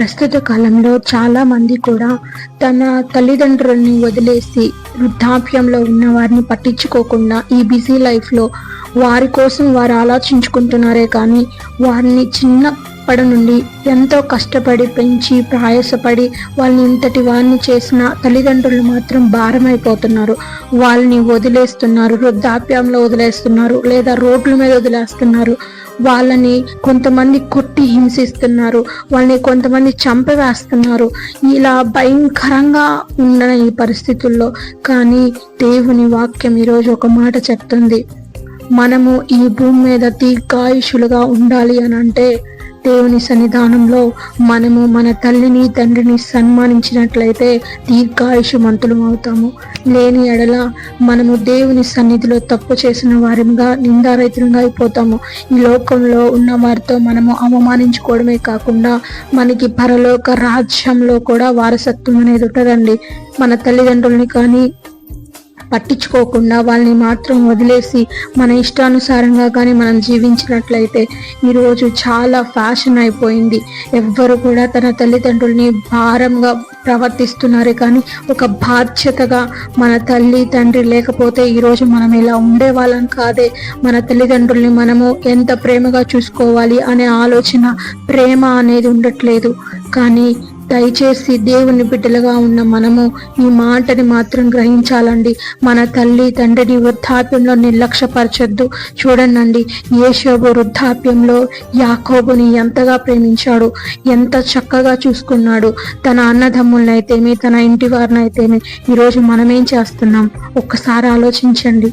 ప్రస్తుత కాలంలో చాలా మంది కూడా తన తల్లిదండ్రుల్ని వదిలేసి వృద్ధాప్యంలో ఉన్న వారిని పట్టించుకోకుండా ఈ బిజీ లైఫ్లో వారి కోసం వారు ఆలోచించుకుంటున్నారే కానీ వారిని చిన్నప్పటి నుండి ఎంతో కష్టపడి పెంచి ప్రయాసపడి వాళ్ళని ఇంతటి వారిని చేసిన తల్లిదండ్రులు మాత్రం భారమైపోతున్నారు. వాళ్ళని వదిలేస్తున్నారు వృద్ధాప్యంలో వదిలేస్తున్నారు లేదా రోడ్ల మీద వదిలేస్తున్నారు. వాళ్ళని కొంతమంది కొట్టి హింసిస్తున్నారు వాళ్ళని కొంతమంది చంపవేస్తున్నారు. ఇలా భయంకరంగా ఉన్న ఈ పరిస్థితుల్లో కానీ దేవుని వాక్యం ఈరోజు ఒక మాట చెప్తుంది. మనము ఈ భూమి మీద దీర్ఘాయుషులుగా ఉండాలి అని అంటే దేవుని సన్నిధానంలో మనము మన తల్లిని తండ్రిని సన్మానించినట్లయితే దీర్ఘాయుషమంతులు అవుతాము. లేని ఎడల మనము దేవుని సన్నిధిలో తప్పు చేసిన వారిగా నిందారహితంగా అయిపోతాము. ఈ లోకంలో ఉన్న వారితో మనము అవమానించుకోవడమే కాకుండా మనకి పరలోక రాజ్యంలో కూడా వారసత్వం అనేది ఉంటుందండి. మన తల్లిదండ్రుల్ని కానీ పట్టించుకోకుండా వాళ్ళని మాత్రం వదిలేసి మన ఇష్టానుసారంగా కానీ మనం జీవించినట్లయితే ఈరోజు చాలా ఫ్యాషన్ అయిపోయింది. ఎవ్వరు కూడా తన తల్లిదండ్రుల్ని భారంగా ప్రవర్తిస్తున్నారు కానీ ఒక బాధ్యతగా మన తల్లి తండ్రి లేకపోతే ఈరోజు మనం ఇలా ఉండే వాళ్ళం కాదే. మన తల్లిదండ్రుల్ని మనము ఎంత ప్రేమగా చూసుకోవాలి అనే ఆలోచన ప్రేమ అనేది ఉండట్లేదు. కానీ దయచేసి దేవుని బిడ్డలుగా ఉన్న మనము ఈ మాటని మాత్రం గ్రహించాలండి. మన తల్లి తండ్రిని వృద్ధాప్యంలో నిర్లక్ష్యపరచొద్దు. చూడండి యేషోబు వృద్ధాప్యంలో యాకోబుని ఎంతగా ప్రేమించాడు ఎంత చక్కగా చూసుకున్నాడు. తన అన్నదమ్ములనైతేమి తన ఇంటి వారినైతేమి ఈరోజు మనమేం చేస్తున్నాం? ఒక్కసారి ఆలోచించండి.